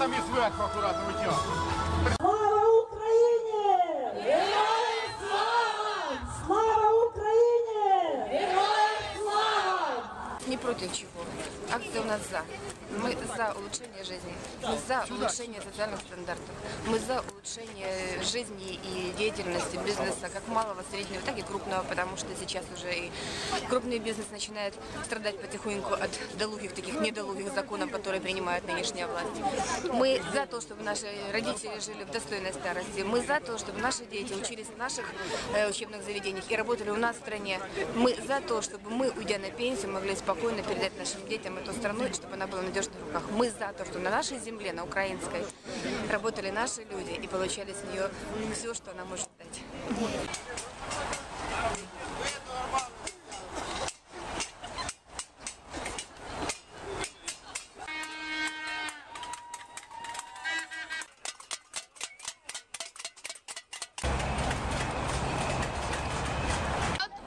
там і зверху акуратно витягує. Слава Україні! Героям слава! Слава Україні! Героям слава! Не против чего. Акция у нас за. Мы за улучшение жизни. Мы за улучшение социальных стандартов. Мы за улучшение жизни и деятельности бизнеса, как малого, среднего, так и крупного, потому что сейчас уже и крупный бизнес начинает страдать потихоньку от долугих, таких недолугих законов, которые принимает нынешняя власть. Мы за то, чтобы наши родители жили в достойной старости. Мы за то, чтобы наши дети учились в наших э, учебных заведениях и работали у нас в стране. Мы за то, чтобы мы, уйдя на пенсию, могли спокойно передать нашим детям эту страну, и чтобы она была в надежных руках. Мы за то, что на нашей земле, на украинской, работали наши люди и получали с нее все, что она может дать.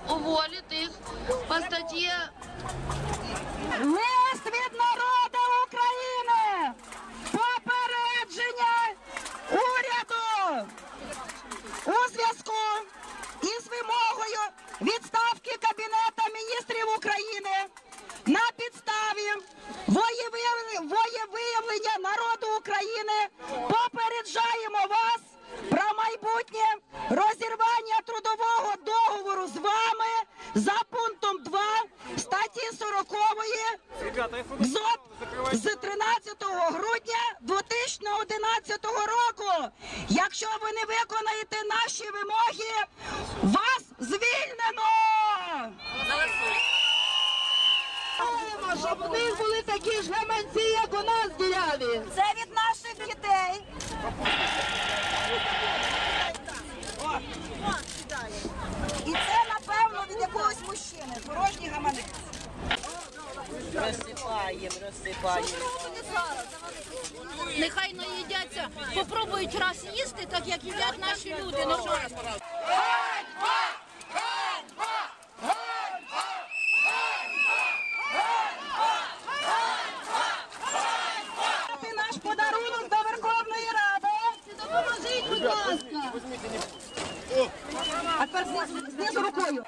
уволит их по статье Лист вимогою відставки Кабінета міністрів України на підставі воєвиявлення народу України попереджаємо вас про майбутнє розірвання трудового договору з вами за пунктом 2 статті 40 ЗОП з 13 грудня 2011 року. Якщо ви не виконаєте наші вимоги, вас Щоб у них були такі ж гаманці, як у нас діляві. Це від наших дітей. І це, напевно, від якогось мужчини. Порожній гаманець. Розсипаємо, розсипаємо. нехай наїдяться, попробують раз їсти, так як їдять наші люди. Нормально. Знизу рукою.